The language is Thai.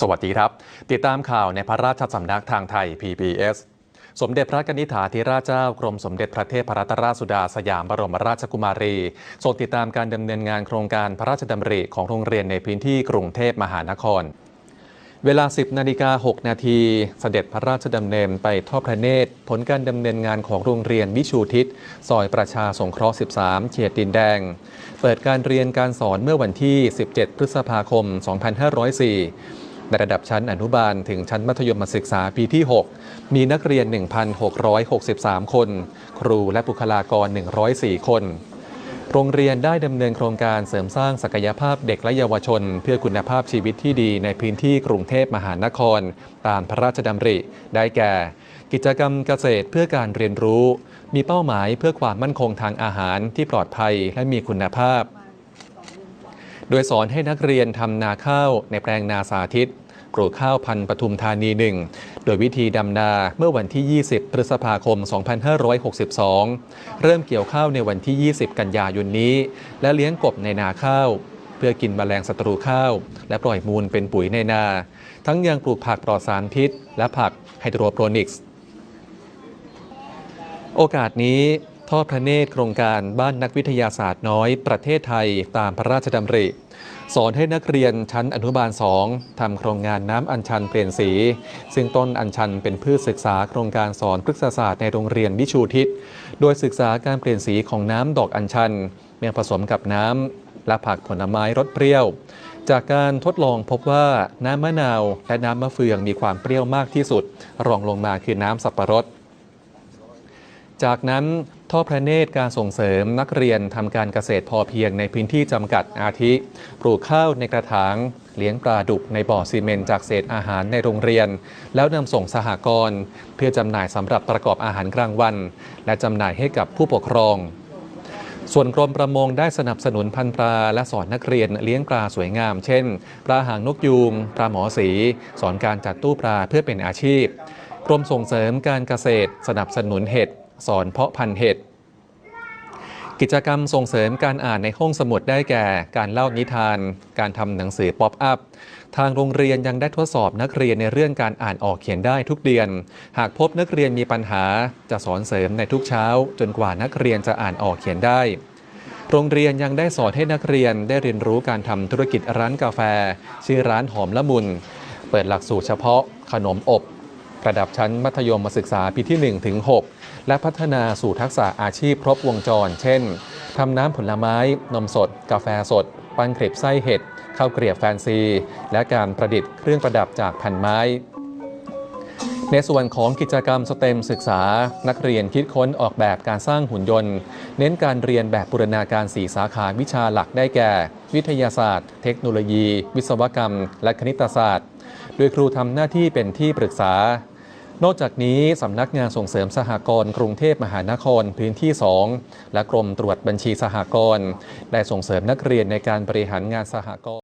สวัสดีครับ ติดตามข่าวในพระราชสำนักทางไทย PBS สมเด็จพระกนิษฐาธิราชเจ้ากรมสมเด็จพระเทพรัตนราชสุดาสยามบรมราชกุมารีทรงติดตามการดำเนินงานโครงการพระราชดำริของโรงเรียนในพื้นที่กรุงเทพมหานคร เวลา 10นาฬิกา6นาทีเสด็จพระราชดำเนินไปทอดพระเนตร ผลการดำเนินงานของโรงเรียนวิชูทิศซอยประชาสงเคราะห์ 13 เขตดินแดง เปิดการเรียนการสอนเมื่อวันที่ 17 พฤษภาคม 2504 ในระดับชั้นอนุบาลถึงชั้นมัธยมศึกษาปีที่ 6 มีนักเรียน 1,663 คน ครูและบุคลากร 104 คน โรงเรียนได้ดำเนินโครงการเสริมสร้างศักยภาพเด็กและเยาวชน เพื่อคุณภาพชีวิตที่ดีในพื้นที่กรุงเทพมหานคร ตามพระราชดำริ ได้แก่ กิจกรรมเกษตรเพื่อการเรียนรู้ มีเป้าหมายเพื่อความมั่นคงทางอาหารที่ปลอดภัยและมีคุณภาพ โดยสอนให้นักเรียนทำนาข้าวในแปลงนาสาธิตปลูกข้าวพันธุ์ปทุมธานีหนึ่งโดยวิธีดำนาเมื่อวันที่ 20 พฤษภาคม 2562 เริ่มเกี่ยวข้าวในวันที่ 20 กันยายนนี้ และเลี้ยงกบในนาข้าว เพื่อกินแมลงศัตรูข้าว และปล่อยมูลเป็นปุ๋ยในนา ทั้งยังปลูกผักปลอดสารพิษ และผักไฮโดรโปรนิกส์ โอกาสนี้ อดพระเนตรโครงการบ้านนักวิทยาศาสตร์น้อย ประเทศไทยตามพระราชดำริ สอนให้นักเรียนชั้นอนุบาล2ทำโครงงานน้ำอัญชันเปลี่ยนสี ซึ่งต้นอัญชันเป็นพืชศึกษาโครงการสอนพฤกษศาสตร์ในโรงเรียนวิชูทิศ โดยศึกษาการเปลี่ยนสีของน้ำดอกอัญชันเมื่อผสมกับน้ำและผักผลไม้รสเปรี้ยว จากการทดลองพบว่าน้ำมะนาวและน้ำมะเฟืองมีความเปรี้ยวมากที่สุด รองลงมาคือน้ำสับปะรด จากนั้นทอดพระเนตรการส่งเสริมนักเรียนทำการเกษตรพอเพียงในพื้นที่จำกัดอาทิ ปลูกข้าวในกระถาง เลี้ยงปลาดุกในบ่อซีเมนต์จากเศษอาหารในโรงเรียน แล้วนำส่งสหกรณ์เพื่อจำหน่ายสำหรับประกอบอาหารกลางวัน และจำหน่ายให้กับผู้ปกครอง ส่วนกรมประมงได้สนับสนุนพันปลาและสอนนักเรียนเลี้ยงปลาสวยงาม เช่น ปลาหางนกยูงปลาหมอสี สอนการจัดตู้ปลาเพื่อเป็นอาชีพ กรมส่งเสริมการเกษตรสนับสนุนเห็ด สอนเพาะพันธุ์เห็ด กิจกรรมส่งเสริมการอ่านในห้องสมุดได้แก่ การเล่านิทาน การทำหนังสือป๊อปอัพ ทางโรงเรียนยังได้ทดสอบนักเรียนในเรื่องการอ่านออกเขียนได้ทุกเดือน หากพบนักเรียนมีปัญหาจะสอนเสริมในทุกเช้า จนกว่านักเรียนจะอ่านออกเขียนได้โรงเรียนยังได้สอนให้นักเรียนได้เรียนรู้การทำธุรกิจร้านกาแฟ ชื่อร้านหอมละมุน เปิดหลักสูตรเฉพาะขนมอบ ระดับชั้นมัธยมศึกษาปีที่ 1 ถึง 6 และพัฒนาสู่ทักษะอาชีพครบวงจร เช่น ทำน้ำผลไม้ นมสด กาแฟสด ปั้นเครปไส้เห็ด ข้าวเกรียบแฟนซี และการประดิษฐ์เครื่องประดับจากแผ่นไม้ในส่วนของกิจกรรมสเต็มศึกษา นักเรียนคิดค้นออกแบบการสร้างหุ่นยนต์ เน้นการเรียนแบบบูรณาการ 4 สาขาวิชาหลักได้แก่ วิทยาศาสตร์ เทคโนโลยี วิศวกรรม และคณิตศาสตร์ โดยครูทำหน้าที่เป็นที่ปรึกษา นอกจากนี้สำนักงานส่งเสริมสหกรณ์กรุงเทพมหานครพื้นที่ 2 และกรมตรวจบัญชีสหกรณ์ได้ส่งเสริมนักเรียนในการบริหารงานสหกรณ์